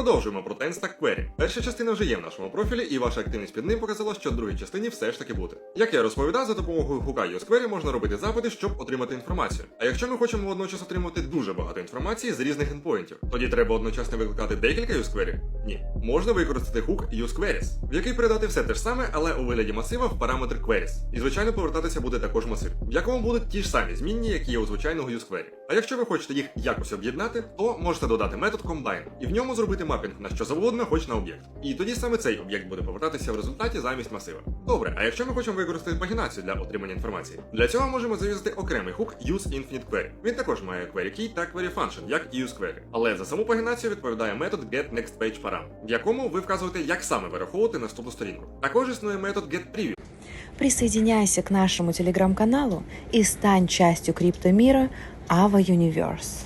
Продовжуємо про TensTack Query. Перша частина вже є в нашому профілі, і ваша активність під ним показала, що в другій частині все ж таки буде. Як я розповідав, за допомогою хука UseQuery можна робити запити, щоб отримати інформацію. А якщо ми хочемо водночас отримувати дуже багато інформації з різних ендпоінтів, тоді треба одночасно викликати декілька UseQuery? Ні. Можна використати хук UseQueries, в який передати все те ж саме, але у вигляді масива в параметр queries. І звичайно повертатися буде також масив, в якому будуть ті ж самі змінні, які є у звичайного UseQuery. А якщо ви хочете їх якось об'єднати, то можете додати метод combine і в ньому зробити мапінг на що завгодно, хоч на об'єкт. І тоді саме цей об'єкт буде повертатися в результаті замість масива. Добре, а якщо ми хочемо використати пагінацію для отримання інформації, для цього можемо зав'язати окремий хук Use Infinite Query. Він також має query key та query function, як і UseQuery. Але за саму пагінацію відповідає метод getNextPageParam, в якому ви вказуєте, як саме вираховувати наступну сторінку. Також існує метод getPreview, Присоединяйся к нашему телеграм-каналу и стань частью криптомира Ava Universe.